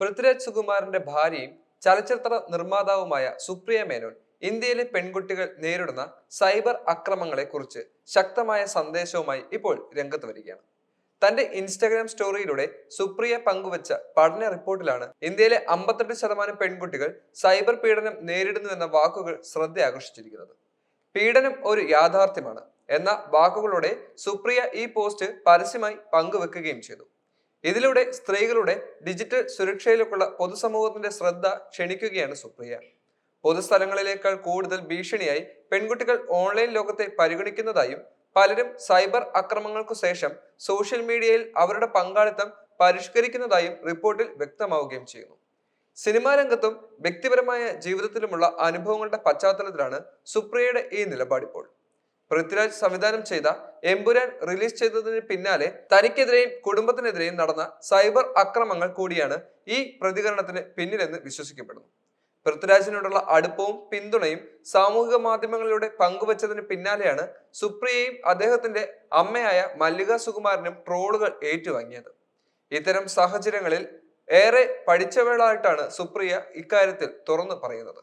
പൃഥ്വിരാജ് സുകുമാറിന്റെ ഭാര്യയും ചലച്ചിത്ര നിർമ്മാതാവുമായ സുപ്രിയ മേനോൻ ഇന്ത്യയിലെ പെൺകുട്ടികൾ നേരിടുന്ന സൈബർ അക്രമങ്ങളെ കുറിച്ച് ശക്തമായ സന്ദേശവുമായി ഇപ്പോൾ രംഗത്ത് വരികയാണ്. തന്റെ ഇൻസ്റ്റാഗ്രാം സ്റ്റോറിയിലൂടെ സുപ്രിയ പങ്കുവച്ച പഠന റിപ്പോർട്ടിലാണ് ഇന്ത്യയിലെ അമ്പത്തെട്ട് ശതമാനം പെൺകുട്ടികൾ സൈബർ പീഡനം നേരിടുന്നുവെന്ന വാക്കുകൾ ശ്രദ്ധ ആകർഷിച്ചിരിക്കുന്നത് പീഡനം ഒരു യാഥാർത്ഥ്യമാണ്. എന്ന വാക്കുകളോടെ സുപ്രിയ ഈ പോസ്റ്റ് പരസ്യമായി പങ്കുവെക്കുകയും ചെയ്തു. ഇതിലൂടെ സ്ത്രീകളുടെ ഡിജിറ്റൽ സുരക്ഷയിലേക്കുള്ള പൊതുസമൂഹത്തിന്റെ ശ്രദ്ധ ക്ഷണിക്കുകയാണ് സുപ്രിയ. പൊതുസ്ഥലങ്ങളിലേക്കാൾ കൂടുതൽ ഭീഷണിയായി പെൺകുട്ടികൾ ഓൺലൈൻ ലോകത്തെ പരിഗണിക്കുന്നതായും പലരും സൈബർ അക്രമങ്ങൾക്കു ശേഷം സോഷ്യൽ മീഡിയയിൽ അവരുടെ പങ്കാളിത്തം പരിഷ്കരിക്കുന്നതായും റിപ്പോർട്ടിൽ വ്യക്തമാവുകയും ചെയ്യുന്നു. സിനിമാ രംഗത്തും വ്യക്തിപരമായ ജീവിതത്തിലുമുള്ള അനുഭവങ്ങളുടെ പശ്ചാത്തലത്തിലാണ് സുപ്രിയയുടെ ഈ നിലപാടിപ്പോൾ. പൃഥ്വിരാജ് സംവിധാനം ചെയ്ത എമ്പുരാൻ റിലീസ് ചെയ്തതിന് പിന്നാലെ തനിക്കെതിരെയും കുടുംബത്തിനെതിരെയും നടന്ന സൈബർ അക്രമങ്ങൾ കൂടിയാണ് ഈ പ്രതികരണത്തിന് പിന്നിലെന്ന് വിശ്വസിക്കപ്പെടുന്നു. പൃഥ്വിരാജിനോടുള്ള അടുപ്പവും പിന്തുണയും സാമൂഹിക മാധ്യമങ്ങളിലൂടെ പങ്കുവച്ചതിന് പിന്നാലെയാണ് സുപ്രിയയും അദ്ദേഹത്തിന്റെ അമ്മയായ മല്ലിക സുകുമാരനും ട്രോളുകൾ ഏറ്റുവാങ്ങിയത്. ഇത്തരം സാഹചര്യങ്ങളിൽ ഏറെ പഠിച്ചവളായിട്ടാണ് സുപ്രിയ ഇക്കാര്യത്തിൽ തുറന്നു പറയുന്നത്.